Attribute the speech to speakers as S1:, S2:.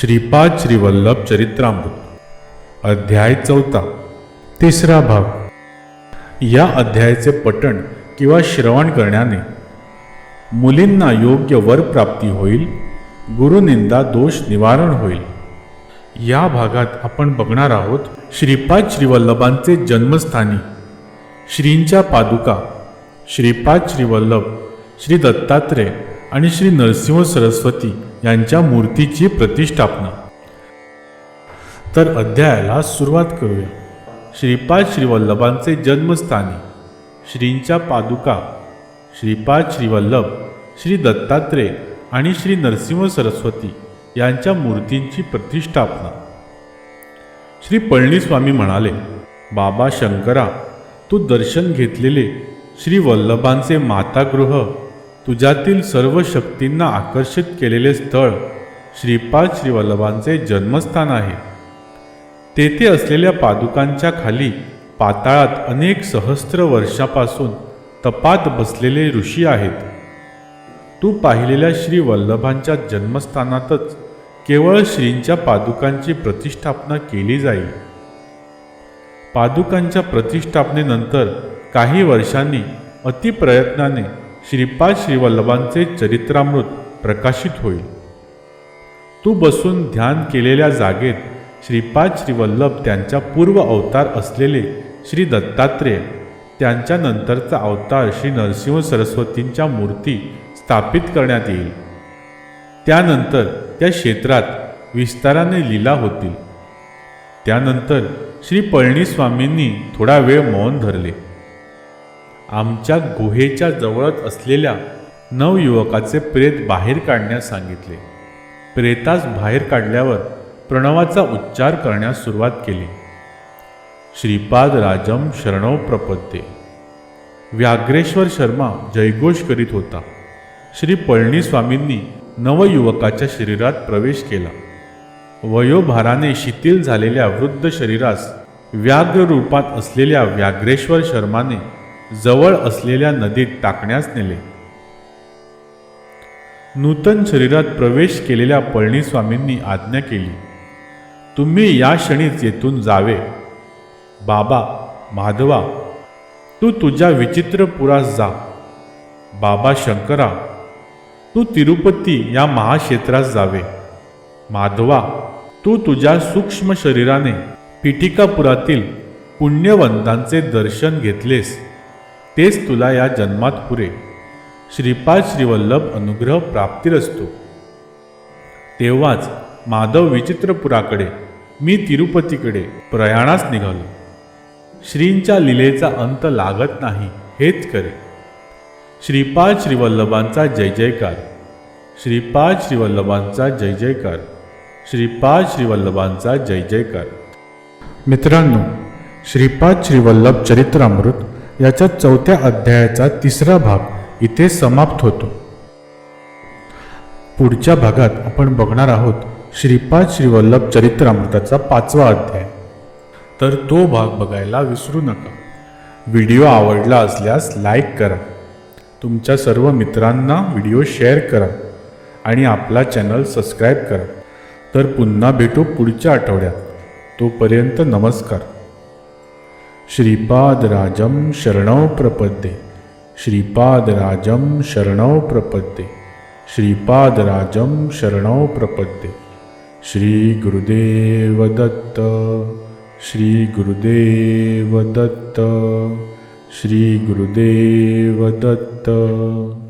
S1: श्रीपाद श्रीवल्लभ चरित्रामृत अध्याय चौथा तिसरा भाग. या अध्यायाचे पठण किंवा श्रवण करण्याने मुलींना योग्य वर प्राप्ती होईल गुरुनिंदा दोष निवारण होईल. या भागात आपण बघणार आहोत श्रीपाद श्रीवल्लभांचे जन्मस्थानी श्रींच्या पादुका श्रीपाद श्रीवल्लभ श्री दत्तात्रेय आणि श्री नरसिंह सरस्वती यांच्या मूर्तीची प्रतिष्ठापना. तर अध्यायाला सुरुवात करूया. श्रीपाद श्रीवल्लभांचे जन्मस्थानी श्रींच्या पादुका श्रीपाद श्रीवल्लभ श्री दत्तात्रेय आणि श्री नरसिंह सरस्वती यांच्या मूर्तींची प्रतिष्ठापना. श्री पळणीस्वामी म्हणाले बाबा शंकरा तू दर्शन घेतलेले श्री वल्लभांचे मातागृह तुझ्यातील सर्व शक्तींना आकर्षित केलेले स्थळ श्रीपाद श्रीवल्लभांचे जन्मस्थान आहे. तेथे असलेल्या पादुकांच्या खाली पाताळात अनेक सहस्त्र वर्षापासून तपात बसलेले ऋषी आहेत. तू पाहिलेल्या श्री वल्लभांच्या जन्मस्थानातच केवळ श्रींच्या पादुकांची प्रतिष्ठापना केली जाईल. पादुकांच्या प्रतिष्ठापनेनंतर काही वर्षांनी अतिप्रयत्नाने श्रीपाद श्रीवल्लभांचे चरित्रामृत प्रकाशित होईल. तू बसून ध्यान केलेल्या जागेत श्रीपाद श्रीवल्लभ त्यांच्या पूर्व अवतार असलेले श्री दत्तात्रेय त्यांच्या नंतरचा अवतार श्री नरसिंह सरस्वतींच्या मूर्ती स्थापित करण्यात येईल. त्यानंतर त्या क्षेत्रात विस्ताराने लीला होतील. त्यानंतर श्री पळणीस्वामींनी थोडा वेळ मौन धरले. आमच्या गुहेच्या जवळच असलेल्या नवयुवकाचे प्रेत बाहेर काढण्यास सांगितले. प्रेतास बाहेर काढल्यावर प्रणवाचा उच्चार करण्यास सुरुवात केली. श्रीपाद राजम शरणव प्रपद्ये व्याघ्रेश्वर शर्मा जयघोष करीत होता. श्री पळणीस्वामींनी नवयुवकाच्या शरीरात प्रवेश केला. वयोभाराने शिथिल झालेल्या वृद्ध शरीरास व्याघ्र रूपात असलेल्या व्याघ्रेश्वर शर्माने जवळ असलेल्या नदीत टाकण्यास नेले. नूतन शरीरात प्रवेश केलेल्या पळणीस्वामींनी आज्ञा केली तुम्ही या क्षणीच येथून जावे. बाबा माधवा तू तुझ्या विचित्रपुरास जा. बाबा शंकरा तू तिरुपती या महाक्षेत्रास जावे. माधवा तू तुझ्या सूक्ष्म शरीराने पिटिकापुरातील पुण्यवंतांचे दर्शन घेतलेस. तेच तुला या जन्मात पुरे. श्रीपाद श्रीवल्लभ अनुग्रह प्राप्तीरसतो. तेव्हाच माधव विचित्रपुराकडे मी तिरुपतीकडे प्रयाणास निघालो. श्रींच्या लीलेचा अंत लागत नाही हेच करे. श्रीपाद श्रीवल्लभांचा जय जयकार. श्रीपाद श्रीवल्लभांचा जय जयकार. श्रीपाद श्रीवल्लभांचा जय जयकार. मित्रांनो श्रीपाद श्रीवल्लभ चरित्रामृत याच्या चौथ्या अध्यायाचा तिसरा भाग इथे समाप्त होतो. पुढच्या भागात आपण बघणार आहोत श्रीपाद श्रीवल्लभ चरित्रामृताचा पाचवा अध्याय. तर तो भाग बघायला विसरू नका. व्हिडिओ आवडला असल्यास लाईक करा. तुमच्या सर्व मित्रांना व्हिडिओ शेअर करा आणि आपला चॅनल सबस्क्राईब करा. तर पुन्हा भेटू पुढच्या आठवड्यात. तोपर्यंत नमस्कार. श्रीपादराजं शरणौ प्रपद्ये। श्रीपादराजं शरणौ प्रपद्ये। श्रीपादराजं शरणौ प्रपद्य। श्रीगुरुदेवदत्त श्रीगुरुदेवदत्त श्रीगुरुदेवदत्